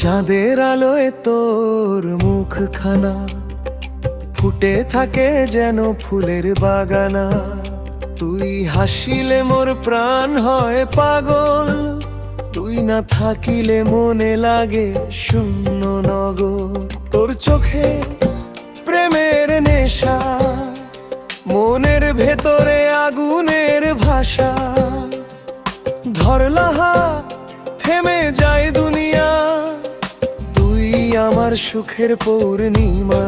চাঁদের আলোয় তোর মুখখানা ফুটে থাকে যেন ফুলের বাগানা। তুই হাসিলে মোর প্রাণ হয় পাগল, তুই না থাকিলে মনে লাগে শূন্য নগর। তোর চোখে প্রেমের নেশা, মনের ভেতরে আগুনের ভাষা। ধরলা হাত সুখের পূর্ণিমা।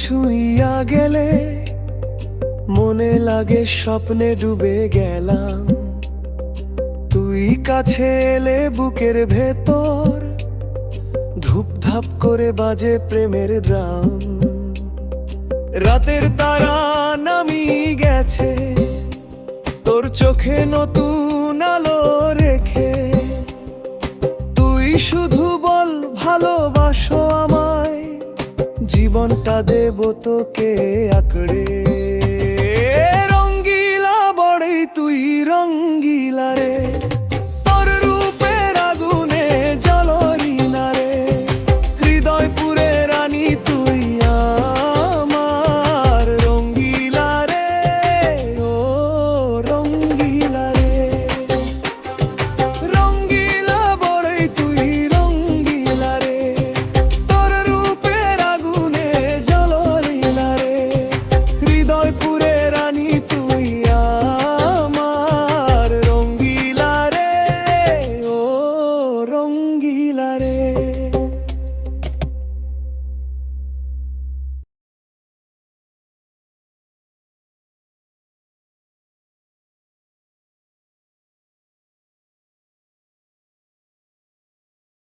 ছুঁইয়া গেলে মনে লাগে স্বপ্নে ডুবে গেলাম। তুই কাছে এলে বুকের ভেতর ধূপধাপ করে বাজে প্রেমের দ্রাম। রাতের তারা নামি গেছে, তোর চোখে নতুন আলো রেখে। তুই শুধু জীবনটা দেব তোকে আঁকড়ে।